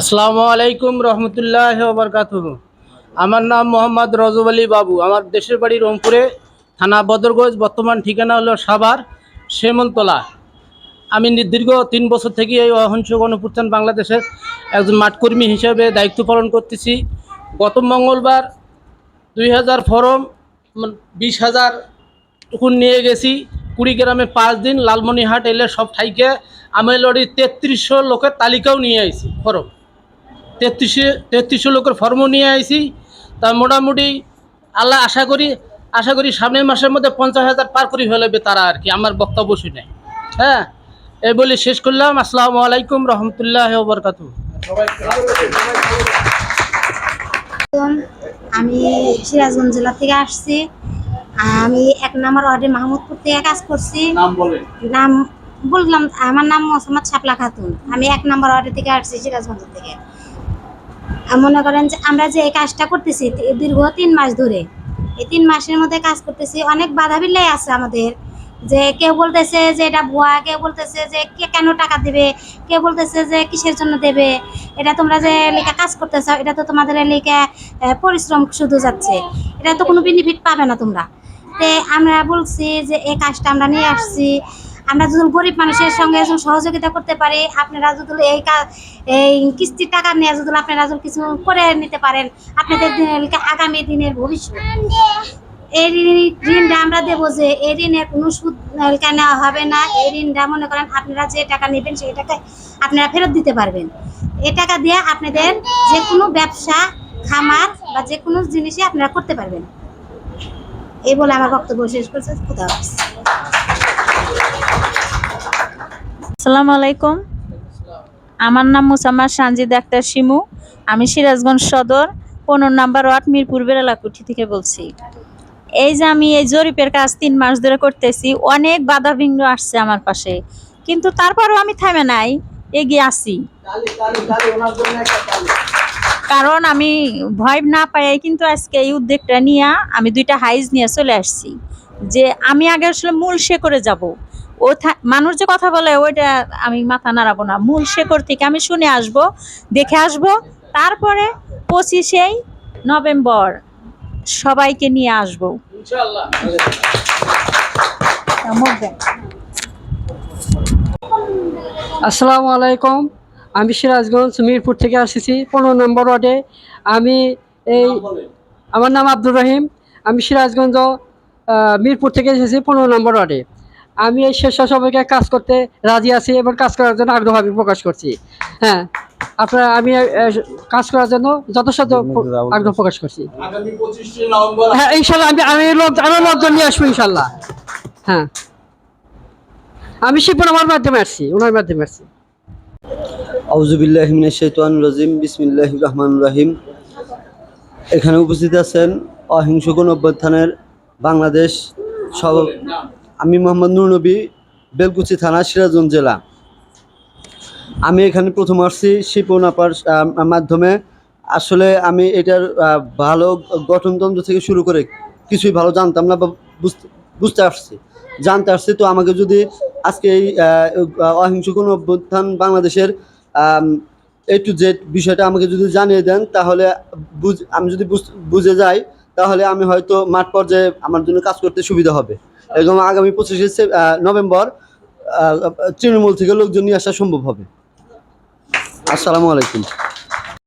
আসসালামু আলাইকুম রহমতুল্লাহ বরকাত আমার নাম মোহাম্মদ রজব আলী বাবু। আমার দেশের বাড়ি রংপুরে, থানা বদরগঞ্জ, বর্তমান ঠিকানা হলো সাভার, শ্যামলতলা। আমি দীর্ঘ তিন বছর থেকে এই অহিংস গণপুত্থান বাংলাদেশের একজন মাঠকর্মী হিসেবে দায়িত্ব পালন করতেছি। গত মঙ্গলবার দুই হাজার ফরম বিশ হাজার টুকুন নিয়ে গেছি। কুড়িগ্রামে পাঁচ দিন লালমনিহাট এলে সব ঠাইকে আমি লড়ি তেত্রিশশো লোকের তালিকাও নিয়ে আইছি ফরম। তেত্রিশে তেত্রিশশো লোকের ফর্ম নিয়ে আইছি। তা মোটামুটি আল্লাহ আশা করি আশা করি সামনের মাসের মধ্যে পঞ্চাশ হাজার পার করে ফেলবে তারা আর কি আমার বক্তব্য শুনে। হ্যাঁ? এই বলে শেষ করলাম। আসসালামু আলাইকুম রহমতুল্লাহ বরকাতু। আমি সিরাজগঞ্জ জেলা থেকে আসছি। আমি এক নম্বর ওয়ার্ডে মাহমুদপুর থেকে কাজ করছি। নাম বললাম আমার নাম মোসাম্মদ শাপলা খাতুন। আমি এক নম্বর ওয়ার্ডে থেকে আসছি সিরাজগঞ্জ থেকে। মনে করেন যে আমরা যে এই কাজটা করতেছি দীর্ঘ তিন মাস ধরে, এই তিন মাসের মধ্যে কাজ করতেছি, অনেক বাধা বিল্লাই আছে আমাদের। যে কেউ বলতেছে যে এটা ভুয়া, কেউ বলতেছে যে কে কেন টাকা দেবে, কেউ বলতেছে যে কিসের জন্য দেবে, এটা তোমরা যে লেখা কাজ করতেছ, এটা তো তোমাদের লেখা পরিশ্রম শুধু যাচ্ছে। এটা তো কোনো বেনিফিট পাবে না তোমরা। তে আমরা বলছি যে এই কাজটা আমরা নিয়ে আসছি আমরা যদি গরিব মানুষের সঙ্গে সহযোগিতা করতে পারি, আপনারা যদি এই এই কিস্তির টাকা নিয়ে যদি আপনারা যদি কিছু করে নিতে পারেন, আপনাদের আগামী দিনের ভবিষ্যৎ। এই ঋণ- ঋণটা আমরা দেবো যে এই ঋণের কোনো সুদ নেওয়া হবে না। এই ঋণটা মনে করেন আপনারা যে টাকা নেবেন সেই টাকা আপনারা ফেরত দিতে পারবেন। এই টাকা দিয়ে আপনাদের যে কোনো ব্যবসা, খামার বা যে কোনো জিনিসই আপনারা করতে পারবেন। এই বলে আমার বক্তব্য শেষ করছে। খুদা আসসালামু আলাইকুম। আমার নাম মুসাম্মদ সানজিদ আক্তার শিমু। আমি সিরাজগঞ্জ সদর, পনেরো নাম্বার ওয়ার্ড মিরপুর বেড়ালাকুঠি থেকে বলছি। এই যে আমি এই জরিপের কাজ তিন মাস ধরে করতেছি, অনেক বাধা বিঘ্ন আসছে আমার পাশে। কিন্তু তারপরেও আমি থামে নাই, এগিয়ে আসি। কারণ আমি ভয় না পাই কিন্তু আজকে এই উদ্যোগটা নিয়ে আমি দুইটা হাইজ নিয়ে চলে আসছি। যে আমি আগে আসলে মূল সে করে যাব। ও থা- মানুষ যে কথা বলে ওইটা আমি মাথা নাড়াবো না। মূল শেকড় থেকে আমি শুনে আসব দেখে আসব। তারপরে পঁচিশেই নভেম্বর সবাইকে নিয়ে আসব। ইনশাআল্লাহ। আসসালামু আলাইকুম। আমি সিরাজগঞ্জ মিরপুর থেকে আসছি পনেরো নম্বর ওয়ার্ডে। আমি এই আমার নাম আব্দুর রহিম। আমি সিরাজগঞ্জ মিরপুর থেকে এসেছি পনেরো নম্বর ওয়ার্ডে। আমি এই স্বেচ্ছাসেবকে কাজ করতে রাজি আছি এবং কাজ করার জন্য আগ্রহ আমি প্রকাশ করছি। হ্যাঁ আপনারা আমি কাজ করার জন্য যথেষ্ট আগ্রহ প্রকাশ করছি। হ্যাঁ ইনশাল্লাহ আমি আমি লোক আরও লোকজন নিয়ে আসব ইনশাল্লাহ। হ্যাঁ। আমি শিবপুর আমার মাধ্যমে আসছি ওনার মাধ্যমে আসছি। আউজুবিল্লাহ মিনাশ শাইতানির রাজিম বিসমিল্লাহির রহমানির রহিম। এখানে উপস্থিত আছেন অহিংস গণ অভ্যুত্থানের বাংলাদেশ সব আমি মোহাম্মদ নুর নবী, বেলকুচি থানা, সিরাজগঞ্জ জেলা। আমি এখানে প্রথম আসছি শিপন আপার মাধ্যমে। আসলে আমি এটার ভালো গঠনতন্ত্র থেকে শুরু করে কিছুই ভালো জানতাম না বা বুঝতে বুঝতে আসছি। জানতে আসছি তো আমাকে যদি আজকে এই অহিংস কোনো অভ্যুত্থান বাংলাদেশের এ টু জেড বিষয়টা আমাকে যদি জানিয়ে দেন, তাহলে বুঝ, আমি যদি বুঝ- বুঝে যাই, তাহলে আমি হয়তো মাঠ পর্যায়ে আমার জন্য কাজ করতে সুবিধা হবে। এবং আগামী পঁচিশে নভেম্বর তৃণমূল থেকে লোকজন নিয়ে আসা সম্ভব হবে। আসসালামু আলাইকুম।